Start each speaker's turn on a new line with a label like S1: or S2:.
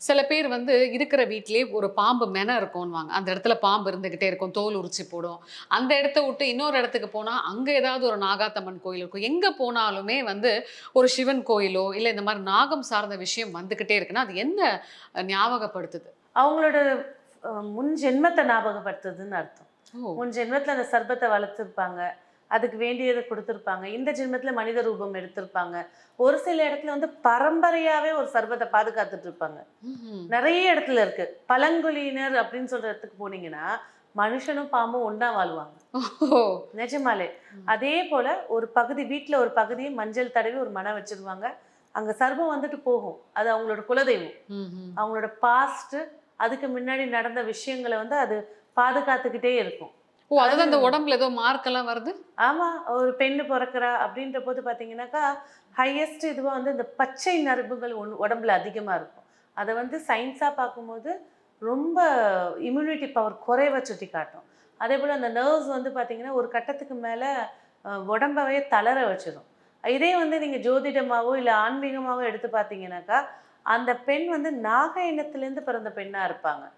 S1: சில பேர் வந்து இருக்கிற வீட்டிலேயே ஒரு பாம்பு மென இருக்கும்வாங்க அந்த இடத்துல பாம்பு இருந்துகிட்டே இருக்கும். தோல் உரிச்சு போடும். அந்த இடத்த விட்டு இன்னொரு இடத்துக்கு போனா அங்க ஏதாவது ஒரு நாகாத்தம்மன் கோயில் இருக்கும். எங்க போனாலுமே வந்து ஒரு சிவன் கோயிலோ இல்ல இந்த மாதிரி நாகம் சார்ந்த விஷயம் வந்துகிட்டே இருக்குன்னா அது என்ன ஞாபகப்படுத்துது?
S2: அவங்களோட முன் ஜென்மத்தை ஞாபகப்படுத்துதுன்னு அர்த்தம்.
S1: ஓ.
S2: முன் ஜென்மத்தில் அந்த சர்பத்தை வளர்த்துருப்பாங்க. அதுக்கு வேண்டியதை கொடுத்துருப்பாங்க. இந்த ஜென்மத்தில் மனித ரூபம் எடுத்திருப்பாங்க. ஒரு சில இடத்துல வந்து பரம்பரையாவே ஒரு சர்பத்தை பாதுகாத்துட்டு இருப்பாங்க. நிறைய இடத்துல இருக்கு. பழங்குடியினர் அப்படின்னு சொல்ற இடத்துக்கு போனீங்கன்னா மனுஷனும் பாம்பும் ஒண்ணா வாழ்வாங்க. நிஜமாலே. அதே போல ஒரு பகுதி வீட்ல ஒரு பகுதியை மஞ்சள் தடவி ஒரு மனை வச்சிருவாங்க. அங்க சர்பம் வந்துட்டு போகும். அது அவங்களோட குலதெய்வம். அவங்களோட பாஸ்ட் அதுக்கு முன்னாடி நடந்த விஷயங்களை வந்து அது பாதுகாத்துக்கிட்டே இருக்கும்.
S1: ஓ அதாவது அந்த உடம்புல ஏதோ மார்க்கெல்லாம் வருது?
S2: ஆமா ஒரு பெண்ணு பிறக்கிறா அப்படின்ற போது பாத்தீங்கன்னாக்கா ஹையஸ்ட் இதுவா வந்து இந்த பச்சை நரம்புகள் ஒன்று உடம்புல அதிகமா இருக்கும். அதை வந்து சயின்ஸா பார்க்கும்போது ரொம்ப இம்யூனிட்டி பவர் குறைவை சுட்டி காட்டும். அதே போல் அந்த நர்வ்ஸ் வந்து பார்த்தீங்கன்னா ஒரு கட்டத்துக்கு மேலே உடம்பவே தளர வச்சிடும் இதே வந்து நீங்கள் ஜோதிடமாகவோ இல்லை ஆன்மீகமாகவோ எடுத்து பார்த்தீங்கன்னாக்கா அந்த பெண் வந்து நாக இனத்துலேருந்து பிறந்த பெண்ணாக இருப்பாங்க.